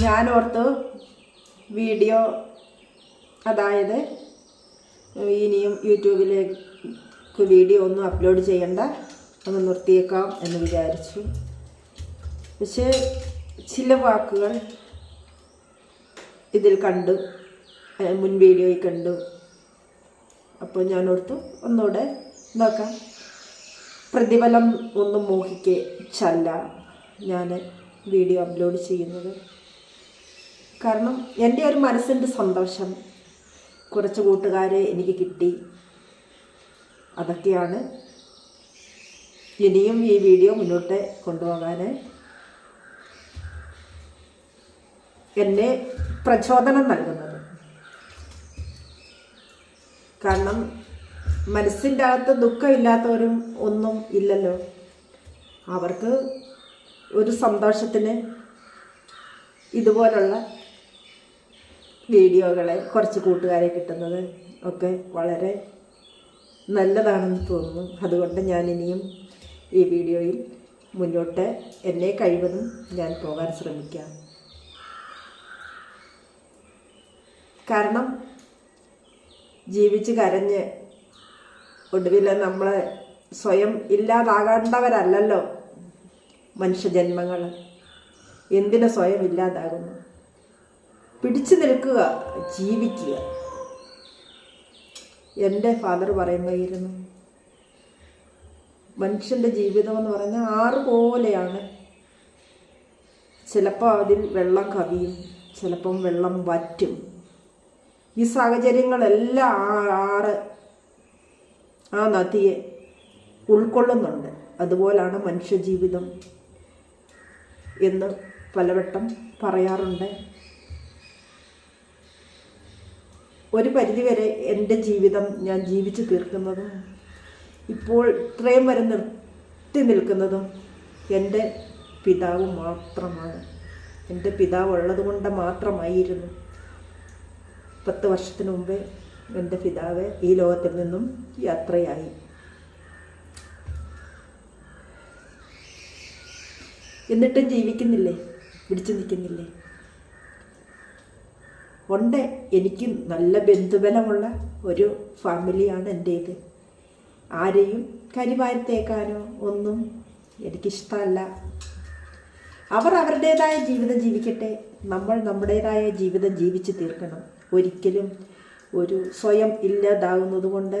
ഞാൻ ഓർത്തു വീഡിയോ അതായത് ഇനിയും യൂട്യൂബിലേക്ക് വീഡിയോ ഒന്നും അപ്ലോഡ് ചെയ്യണ്ട ഒന്ന് നിർത്തിയേക്കാം എന്ന് വിചാരിച്ചു. പക്ഷേ ചില വാക്കുകൾ ഇതിൽ കണ്ടു മുൻ വീഡിയോയിൽ കണ്ടു. അപ്പോൾ ഞാൻ ഓർത്തു ഒന്നുകൂടെ നോക്കാം. പ്രതിഫലം ഒന്നും മോഹിക്കേ ചല്ല ഞാൻ വീഡിയോ അപ്ലോഡ് ചെയ്യുന്നത്. കാരണം എന്റെ ഒരു മനസ്സിന്റെ സന്തോഷം കുറച്ച് കൂട്ടുകാരെ എനിക്ക് കിട്ടി. അതൊക്കെയാണ്. ഇനിയും ഈ വീഡിയോ മുന്നോട്ട് കൊണ്ടുപോകാൻ എന്നെ പ്രചോദനം നൽകുന്നത്. കാരണം മനസ്സിന്റെ അകത്ത് ദുഃഖമില്ലാത്തവരും ഒന്നും ഇല്ലല്ലോ. അവർക്ക് ഒരു സന്തോഷത്തിന് ഇതുപോലുള്ള വീഡിയോകളെ കുറച്ച് കൂട്ടുകാരെ കിട്ടുന്നത് ഒക്കെ വളരെ നല്ലതാണെന്ന് തോന്നുന്നു. അതുകൊണ്ട് ഞാൻ ഇനിയും ഈ വീഡിയോയിൽ മുന്നോട്ട് എന്നെ കഴിവതും ഞാൻ പോകാൻ ശ്രമിക്കാം. കാരണം ജീവിച്ച് കരഞ്ഞ് ഒടുവിൽ നമ്മൾ സ്വയം ഇല്ലാതാകേണ്ടവരല്ലല്ലോ മനുഷ്യജന്മങ്ങൾ എന്തിനു സ്വയം ഇല്ലാതാകുന്നു? പിടിച്ചു നിൽക്കുക ജീവിക്കുക. എന്റെ ഫാദർ പറയുമായിരുന്നു മനുഷ്യന്റെ ജീവിതം എന്ന് പറഞ്ഞാൽ ആറ് പോലെയാണ് ചിലപ്പോൾ അതിൽ വെള്ളം കവിയും ചിലപ്പം വെള്ളം വറ്റും. ഈ സാഹചര്യങ്ങളെല്ലാം ആറ് ആ നദിയെ ഉൾക്കൊള്ളുന്നുണ്ട്. അതുപോലാണ് മനുഷ്യജീവിതം എന്ന് പലവട്ടം പറയാറുണ്ട്. ഒരു പരിധിവരെ എന്റെ ജീവിതം ഞാൻ ജീവിച്ചു തീർക്കുന്നതും ഇപ്പോൾ ഇത്രയും വരെ നിർത്തി നിൽക്കുന്നതും എന്റെ പിതാവ് മാത്രമാണ്. എന്റെ പിതാവ് ഉള്ളത് കൊണ്ട് മാത്രമായിരുന്നു. പത്ത് വർഷത്തിന് മുമ്പേ എന്റെ പിതാവ് ഈ ലോകത്തിൽ നിന്നും യാത്രയായി. എന്നിട്ടും ജീവിക്കുന്നില്ലേ? പിടിച്ചു നിൽക്കുന്നില്ലേ? ഉണ്ട് എനിക്ക് നല്ല ബന്ധുബലമുള്ള ഒരു ഫാമിലിയാണ് എന്റേത്. ആരെയും കരിവാരത്തേക്കാനോ ഒന്നും എനിക്കിഷ്ടമല്ല. അവർ അവരുടേതായ ജീവിതം ജീവിക്കട്ടെ. നമ്മൾ നമ്മുടേതായ ജീവിതം ജീവിച്ച് തീർക്കണം. ഒരിക്കലും ഒരു സ്വയം ഇല്ലാതാകുന്നത് കൊണ്ട്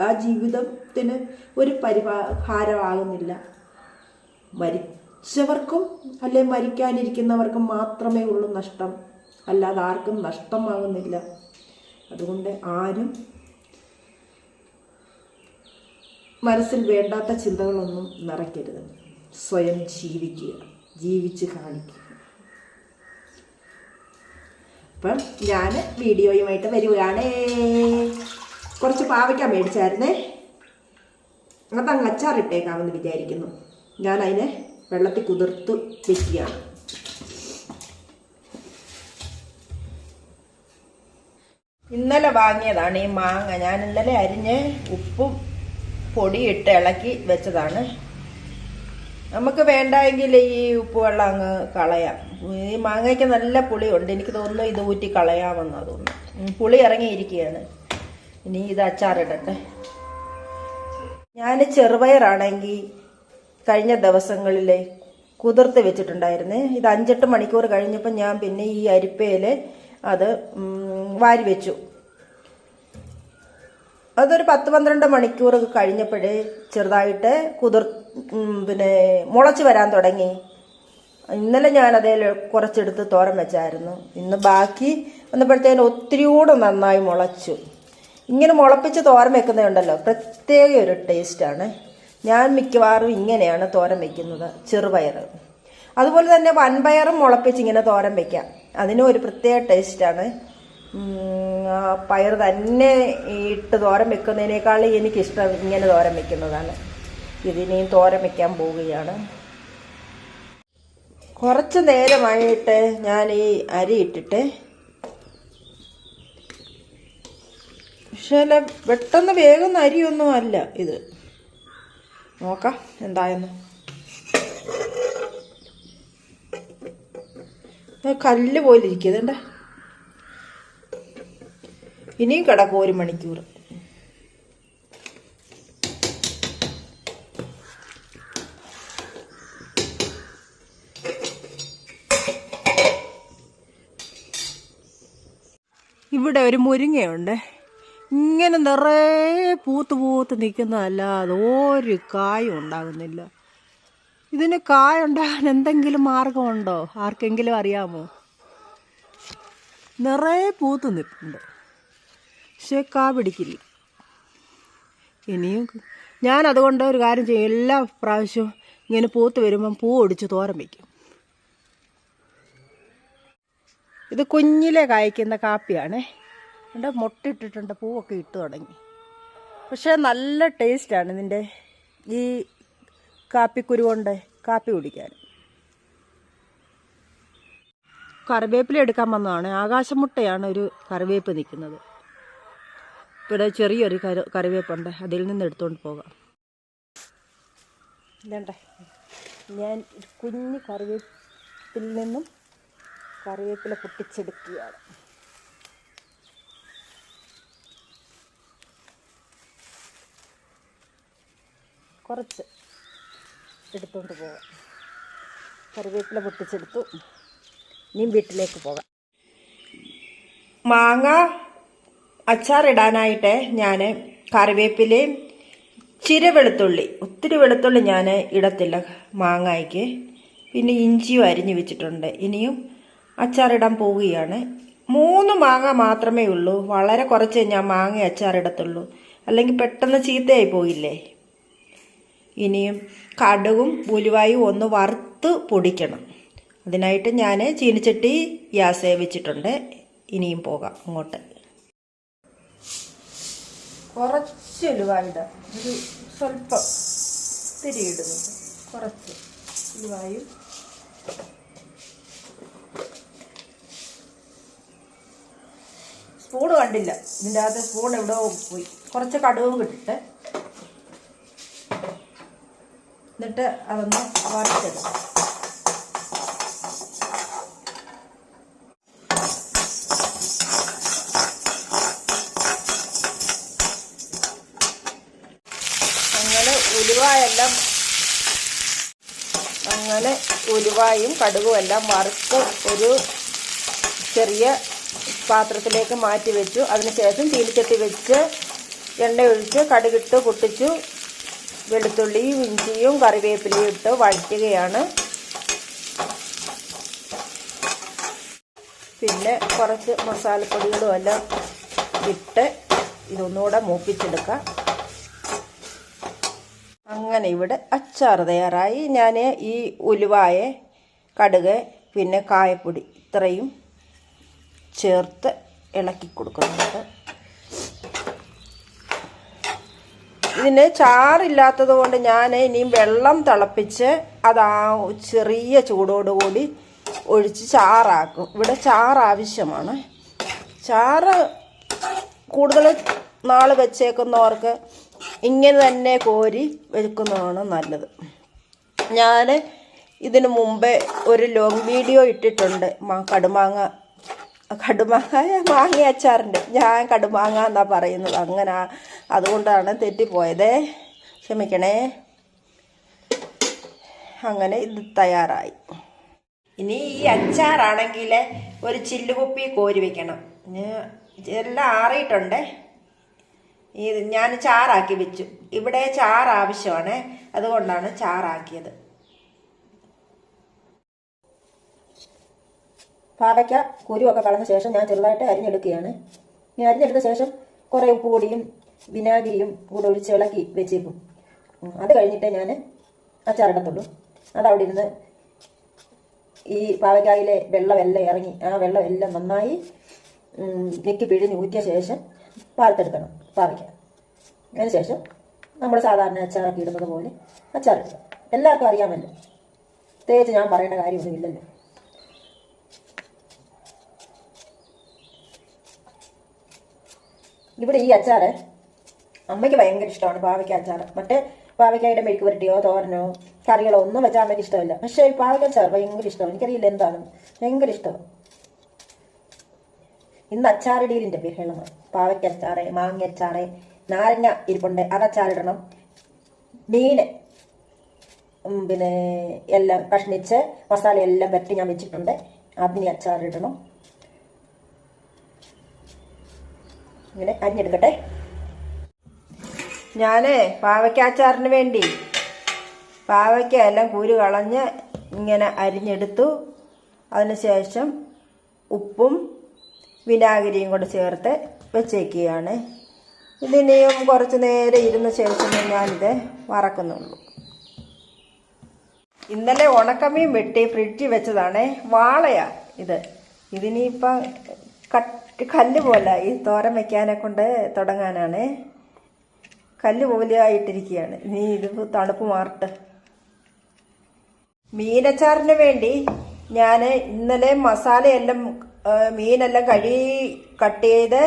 ആ ജീവിതത്തിന് ഒരു പരിഹാരമാകുന്നില്ല. മരിച്ചവർക്കും അല്ലെ മരിക്കാനിരിക്കുന്നവർക്കും മാത്രമേ ഉള്ളൂ നഷ്ടം. അല്ലാതെ ആർക്കും നഷ്ടമാകുന്നില്ല അതുകൊണ്ട് ആരും മനസ്സിൽ വേണ്ടാത്ത ചിന്തകളൊന്നും നിറയ്ക്കരുത്. സ്വയം ജീവിക്കുക ജീവിച്ച് കാണിക്കുക. അപ്പം ഞാൻ വീഡിയോയുമായിട്ട് വരികയാണേ. കുറച്ച് പാവയ്ക്ക മേടിച്ചായിരുന്നേ. അതങ്ങ് അച്ചാറിട്ടേക്കാമെന്ന് വിചാരിക്കുന്നു. ഞാൻ അതിനെ വെള്ളത്തിൽ കുതിർത്ത് വെക്കുകയാണ്. ഇന്നലെ വാങ്ങിയതാണ്. ഈ മാങ്ങ ഞാൻ ഇന്നലെ അരിഞ്ഞ് ഉപ്പും പൊടിയിട്ട് ഇളക്കി വെച്ചതാണ്. നമുക്ക് വേണ്ടെങ്കിൽ ഈ ഉപ്പ് വെള്ളം അങ്ങ് കളയാം. ഈ മാങ്ങയ്ക്ക് നല്ല പുളിയുണ്ട്. എനിക്ക് തോന്നുന്നു ഇത് ഊറ്റി കളയാമെന്ന് തോന്നുന്നു. പുളി ഇറങ്ങിയിരിക്കുകയാണ്. ഇനി ഇത് അച്ചാറിടട്ടെ ഞാൻ ചെറുപയറാണെങ്കിൽ കഴിഞ്ഞ ദിവസങ്ങളിൽ കുതിർത്ത് വെച്ചിട്ടുണ്ടായിരുന്നു. ഇത് അഞ്ചെട്ട് മണിക്കൂർ കഴിഞ്ഞപ്പോൾ ഞാൻ പിന്നെ ഈ അരിപ്പയിൽ അത് വാരി വെച്ചു. അതൊരു പത്ത് പന്ത്രണ്ട് മണിക്കൂർ കഴിഞ്ഞപ്പോഴേ ചെറുതായിട്ട് കുതിർ പിന്നെ മുളച്ച് വരാൻ തുടങ്ങി. ഇന്നലെ അതേ കുറച്ചെടുത്ത് തോരൻ വെച്ചായിരുന്നു. ഇന്ന് ബാക്കി വന്നപ്പോഴത്തേന് ഒത്തിരി കൂടെ നന്നായി മുളച്ചു. ഇങ്ങനെ മുളപ്പിച്ച് തോരൻ വെക്കുന്നതുണ്ടല്ലോ പ്രത്യേക ഒരു ടേസ്റ്റാണ്. ഞാൻ മിക്കവാറും ഇങ്ങനെയാണ് തോരൻ വെക്കുന്നത് ചെറുപയർ അതുപോലെ തന്നെ വൻപയറും മുളപ്പിച്ച് ഇങ്ങനെ തോരൻ വെക്കാം. അതിനും ഒരു പ്രത്യേക ടേസ്റ്റാണ് പയർ തന്നെ ഇട്ട് തോരൻ വെക്കുന്നതിനേക്കാൾ എനിക്കിഷ്ടം ഇങ്ങനെ തോരൻ വെക്കുന്നതാണ്. ഇതിനെയും തോരൻ വെക്കാൻ പോവുകയാണ്. കുറച്ച് നേരമായിട്ട് ഞാൻ ഈ അരി ഇട്ടിട്ട് പക്ഷേ പെട്ടെന്ന് വേഗം അരിയൊന്നും അല്ല ഇത്. നോക്കാം എന്തായെന്ന്. കല്ല് പോലെ ഇരിക്കുന്നുണ്ട ഇനിയും കിടക്കും ഒരു മണിക്കൂർ. ഇവിടെ ഒരു മുരിങ്ങയുണ്ട്. ഇങ്ങനെ നിറയെ പൂത്ത് പൂത്ത് നിൽക്കുന്നതല്ലാതെ ഒരു കായും ഉണ്ടാകുന്നില്ല. ഇതിന് കായ ഉണ്ടാകാൻ എന്തെങ്കിലും മാർഗമുണ്ടോ? ആർക്കെങ്കിലും അറിയാമോ? നിറയെ പൂത്ത് നിൽപ്പുണ്ട്. പക്ഷേ കാ പിടിക്കില്ല. ഇനിയും ഞാൻ അതുകൊണ്ട് ഒരു കാര്യം ചെയ്യും. എല്ലാ പ്രാവശ്യവും ഇങ്ങനെ പൂത്ത് വരുമ്പം പൂ ഒടിച്ച് തോരൻ വയ്ക്കും. ഇത് കുഞ്ഞിലെ കായ്ക്കുന്ന കാപ്പിയാണേ. എന്റെ മുട്ടിട്ടിട്ടുണ്ട്. പൂവൊക്കെ ഇട്ട് തുടങ്ങി. പക്ഷേ നല്ല ടേസ്റ്റാണ് ഇതിന്റെ ഈ കാപ്പിക്കുരു കൊണ്ട് കാപ്പി കുടിക്കാൻ. കറിവേപ്പില എടുക്കാൻ വന്നതാണ്. ആകാശമുട്ടയാണ് ഒരു കറിവേപ്പ് നിൽക്കുന്നത്. ഇവിടെ ചെറിയൊരു കറി കറിവേപ്പുണ്ട്. അതിൽ നിന്ന് എടുത്തുകൊണ്ട് പോകാം. ഇതണ്ടേ. ഞാൻ കുഞ്ഞ് കറിവേപ്പിൽ നിന്നും കറിവേപ്പില പൊട്ടിച്ചെടുക്കുകയാണ്. കുറച്ച്. എടുത്തുകൊണ്ട് പോകാം കറിവേപ്പില പൊട്ടിച്ചെടുത്തു. ഇനിയും വീട്ടിലേക്ക് പോകാം. മാങ്ങ അച്ചാറിടാനായിട്ട് ഞാൻ കറിവേപ്പിലയും ചിര വെളുത്തുള്ളി ഒത്തിരി വെളുത്തുള്ളി ഞാൻ ഇടത്തില്ല മാങ്ങയ്ക്ക്. പിന്നെ ഇഞ്ചിയും അരിഞ്ഞു വെച്ചിട്ടുണ്ട്. ഇനിയും അച്ചാറിടാൻ പോവുകയാണ്. മൂന്ന് മാങ്ങ മാത്രമേ ഉള്ളൂ. വളരെ കുറച്ച് ഞാൻ മാങ്ങ അച്ചാറിടത്തുള്ളൂ. അല്ലെങ്കിൽ പെട്ടെന്ന് ചീത്തയായി പോയില്ലേ? ഇനിയും കടുകും ഉലുവായും ഒന്ന് വറുത്ത് പൊടിക്കണം. അതിനായിട്ട് ഞാൻ ചീനിച്ചട്ടി ഗ്യാസ് വെച്ചിട്ടുണ്ട് ഇനിയും പോകാം അങ്ങോട്ട്. കുറച്ച് ഉലുവായിടാം ഒരു സ്വല്പം തിരിയിടുന്നു കുറച്ച് ഉലുവായും സ്പൂൺ കണ്ടില്ല. ഇതിന്റെ അകത്ത് സ്പൂൺ എവിടെ പോയി. കുറച്ച് കടുവും കിട്ടിട്ട് എന്നിട്ട് അതൊന്ന് വറുത്തെടുക്കും അങ്ങനെ അങ്ങനെ ഉലുവായും കടുകും എല്ലാം വറുത്ത് ഒരു ചെറിയ പാത്രത്തിലേക്ക് മാറ്റി വെച്ചു. അതിനുശേഷം ചീനിച്ചട്ടി വെച്ച് എണ്ണ ഒഴിച്ച് കടുകിട്ട് പൊട്ടിച്ചു. വെളുത്തുള്ളിയും ഇഞ്ചിയും കറിവേപ്പിലയും ഇട്ട് വഴറ്റുകയാണ്. പിന്നെ കുറച്ച് മസാലപ്പൊടികളും എല്ലാം ഇട്ട് ഇതൊന്നുകൂടെ മൂപ്പിച്ചെടുക്കാം. അങ്ങനെ ഇവിടെ അച്ചാർ തയ്യാറായി. ഞാൻ ഈ ഉലുവായ കടുക് പിന്നെ കായപ്പൊടി ഇത്രയും ചേർത്ത് ഇളക്കി കൊടുക്കുന്നുണ്ട്. ഇതിന് ചാറില്ലാത്തത് കൊണ്ട് ഞാൻ ഇനിയും വെള്ളം തിളപ്പിച്ച് അത് ആ ചെറിയ ചൂടോടുകൂടി ഒഴിച്ച് ചാറാക്കും. ഇവിടെ ചാറ് ആവശ്യമാണ്. ചാറ് കൂടുതൽ നാൾ വെച്ചേക്കുന്നവർക്ക് ഇങ്ങനെ തന്നെ കോരി വെക്കുന്നതാണ് നല്ലത്. ഞാൻ ഇതിനു മുമ്പേ ഒരു ലോങ് വീഡിയോ ഇട്ടിട്ടുണ്ട്. കടുമാങ്ങ കടുമാങ്ങ മാങ്ങ അച്ചാറുണ്ട് ഞാൻ കടുമാങ്ങ എന്നാ പറയുന്നത്. അങ്ങനെ അതുകൊണ്ടാണ് തെറ്റിപ്പോയത്. ക്ഷമിക്കണേ. അങ്ങനെ ഇത് തയ്യാറായി. ഇനി ഈ അച്ചാറാണെങ്കിൽ ഒരു ചില്ലുകുപ്പി കോരി വെക്കണം. എല്ലാം ആറിയിട്ടുണ്ട്. ഈ ഞാൻ ചാറാക്കി വെച്ചു. ഇവിടെ ചാറ് ആവശ്യമാണ് അതുകൊണ്ടാണ് ചാറാക്കിയത്. പാവയ്ക്ക കുരുവൊക്കെ കളഞ്ഞ ശേഷം ഞാൻ ചെറുതായിട്ട് അരിഞ്ഞെടുക്കുകയാണ്. ഞാൻ അരിഞ്ഞെടുത്ത ശേഷം കുറേ ഉപ്പ് പൊടിയും വിനാഗിരിയും കൂടെ ഒഴിച്ച് ഇളക്കി വെച്ചേക്കും. അത് കഴിഞ്ഞിട്ടേ ഞാൻ അച്ചാറിടത്തുള്ളൂ അതവിടെ ഇരുന്ന് ഈ പാവയ്ക്കായിലെ വെള്ളമെല്ലാം ഇറങ്ങി ആ വെള്ളമെല്ലാം നന്നായി ഉം, ഞെക്കി പിഴിഞ്ഞ് ഊറ്റിയ ശേഷം പാർത്തെടുക്കണം പാവയ്ക്ക. അതിന് ശേഷം നമ്മൾ സാധാരണ അച്ചാറൊക്കെ ഇടുന്നത് പോലെ അച്ചാറിടുക എല്ലാവർക്കും അറിയാമല്ലോ. പ്രത്യേകിച്ച് ഞാൻ പറയേണ്ട കാര്യമൊന്നുമില്ലല്ലോ ഇവിടെ ഈ അച്ചാറ് അമ്മയ്ക്ക് ഭയങ്കര ഇഷ്ടമാണ് പാവയ്ക്ക അച്ചാറ്. മറ്റേ പാവയ്ക്കായുടെ മെഴുക്ക് പുരട്ടിയോ തോരനോ കറികളോ ഒന്നും വെച്ചാൽ അമ്മയ്ക്ക് ഇഷ്ടമില്ല. പക്ഷേ പാവയ്ക്ക അച്ചാർ ഭയങ്കര ഇഷ്ടമാണ്. എനിക്കറിയില്ല എന്താണ്. ഭയങ്കര ഇഷ്ടമാണ് ഇന്ന് അച്ചാറിടീലിന്റെ ബഹളമാണ് പാവയ്ക്ക അച്ചാറ് മാങ്ങ അച്ചാറ് നാരങ്ങ ഇരിപ്പുണ്ട്. അത് അച്ചാറിടണം മീൻ പിന്നെ എല്ലാം കഷ്ണിച്ച് മസാല എല്ലാം വരട്ടി ഞാൻ വെച്ചിട്ടുണ്ട്. അതിന് അച്ചാറിടണം ഇങ്ങനെ അരിഞ്ഞെടുക്കട്ടെ. ഞാനേ പാവയ്ക്കാച്ചാറിന് വേണ്ടി പാവയ്ക്ക എല്ലാം കുരു കളഞ്ഞ് ഇങ്ങനെ അരിഞ്ഞെടുത്തു. അതിനുശേഷം ഉപ്പും വിനാഗിരിയും കൂടെ ചേർത്ത് വെച്ചേക്കുകയാണ്. ഇതിനെയും കുറച്ച് നേരം ഇരുന്ന ശേഷം ഞാനിത് വറക്കുന്നുള്ളൂ. ഇന്നലെ ഉണക്കമീൻ വെട്ടി ഫ്രിഡ്ജിൽ വെച്ചതാണ് വാളയാ ഇത്. ഇതിനിപ്പം കട്ട് കല്ല് പോലെ ഈ തോരം വെക്കാനെ കൊണ്ട് തുടങ്ങാനാണ്. കല്ല് പോലെ ആയിട്ടിരിക്കുകയാണ് ഇനി ഇത് തണുപ്പ് മാറട്ടെ. മീനച്ചാറിന് വേണ്ടി ഞാൻ ഇന്നലെ മസാലയെല്ലാം മീനെല്ലാം കഴുകി കട്ട് ചെയ്ത്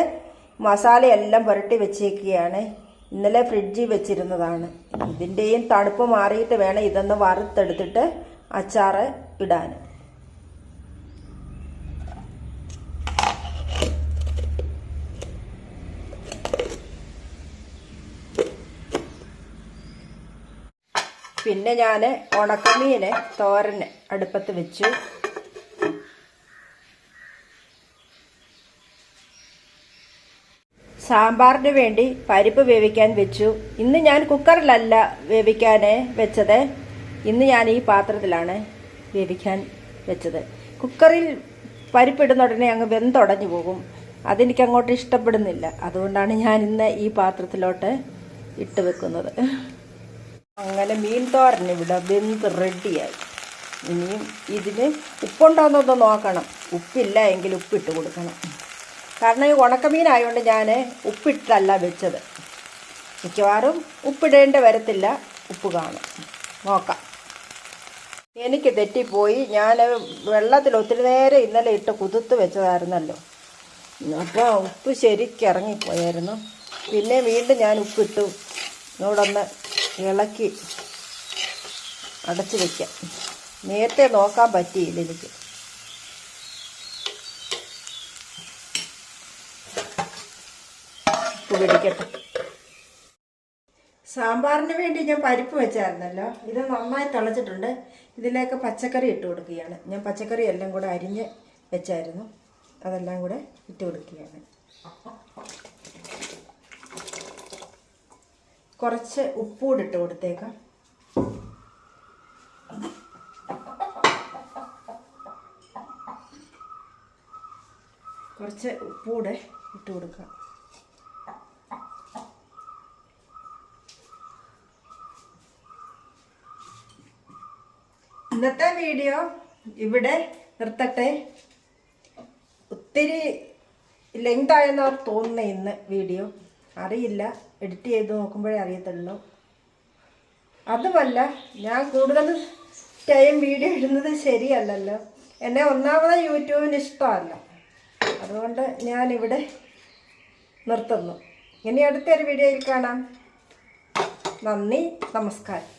മസാലയെല്ലാം പുരട്ടി വെച്ചേക്കുകയാണ്. ഇന്നലെ ഫ്രിഡ്ജിൽ വെച്ചിരുന്നതാണ്. ഇതിന്റെയും തണുപ്പ് മാറിയിട്ട് വേണം ഇതൊന്ന് വറുത്തെടുത്തിട്ട് അച്ചാറ് ഇടാൻ. പിന്നെ ഞാൻ ഉണക്കമീനെ തോരൻ അടുപ്പത്ത് വെച്ചു. സാമ്പാറിന് വേണ്ടി പരിപ്പ് വേവിക്കാൻ വെച്ചു. ഇന്ന് ഞാൻ കുക്കറിലല്ല വേവിക്കാൻ വെച്ചത്. ഇന്ന് ഞാൻ ഈ പാത്രത്തിലാണ് വേവിക്കാൻ വെച്ചത്. കുക്കറിൽ പരിപ്പിടുന്ന ഉടനെ അങ്ങ് വെന്തുടഞ്ഞു പോകും. അതെനിക്ക് അങ്ങോട്ട് ഇഷ്ടപ്പെടുന്നില്ല. അതുകൊണ്ടാണ് ഞാൻ ഇന്ന് ഈ പാത്രത്തിലോട്ട് ഇട്ട് വെക്കുന്നത്. അങ്ങനെ മീൻ തോരൻ ഇവിടെ വെന്ത് റെഡിയായി ഇനിയും ഇതിന് ഉപ്പുണ്ടോയെന്നൊന്ന് നോക്കണം. ഉപ്പില്ല എങ്കിൽ ഉപ്പിട്ട് കൊടുക്കണം. കാരണം ഈ ഉണക്കമീനായതുകൊണ്ട് ഞാൻ ഉപ്പിട്ടല്ല വെച്ചത്. മിക്കവാറും ഉപ്പിടേണ്ട വരത്തില്ല. ഉപ്പ് കാണും. നോക്കാം. എനിക്ക് തെറ്റിപ്പോയി. ഞാൻ വെള്ളത്തിൽ ഒത്തിരി നേരം ഇന്നലെ ഇട്ട് കുതിർത്ത് വെച്ചതായിരുന്നല്ലോ. അപ്പോൾ ഉപ്പ് ശരിക്കിറങ്ങിപ്പോയായിരുന്നു പിന്നെ വീണ്ടും ഞാൻ ഉപ്പിട്ടു. ഇതോടൊന്ന് ഇളക്കി അടച്ചു വയ്ക്കാം നേരത്തെ നോക്കാൻ പറ്റിയില്ല എനിക്ക്. സാമ്പാറിന് വേണ്ടി ഞാൻ പരിപ്പ് വെച്ചായിരുന്നല്ലോ. ഇത് നന്നായി തിളച്ചിട്ടുണ്ട്. ഇതിലേക്ക് പച്ചക്കറി ഇട്ട് കൊടുക്കുകയാണ്. ഞാൻ പച്ചക്കറി എല്ലാം കൂടെ അരിഞ്ഞ് വെച്ചായിരുന്നു. അതെല്ലാം കൂടെ ഇട്ട് കൊടുക്കുകയാണ്. കുറച്ച് ഉപ്പൂടെ ഇട്ട് കൊടുത്തേക്കാം. കുറച്ച് ഉപ്പൂടെ ഇട്ട് കൊടുക്കാം ഇന്നത്തെ വീഡിയോ ഇവിടെ നിർത്തട്ടെ. ഒത്തിരി ലെങ്ത് ആയെന്നവർ തോന്നുന്ന ഇന്ന് വീഡിയോ. അറിയില്ല. എഡിറ്റ് ചെയ്ത് നോക്കുമ്പോഴേ അറിയത്തുള്ളൂ. അതുമല്ല ഞാൻ കൂടുതൽ ടൈം വീഡിയോ ഇടുന്നത് ശരിയല്ലല്ലോ. എന്നെ ഒന്നാമത് യൂട്യൂബിന് ഇഷ്ടമല്ല. അതുകൊണ്ട് ഞാനിവിടെ നിർത്തുന്നു. ഇനി അടുത്തൊരു വീഡിയോയിൽ കാണാം. നന്ദി നമസ്കാരം.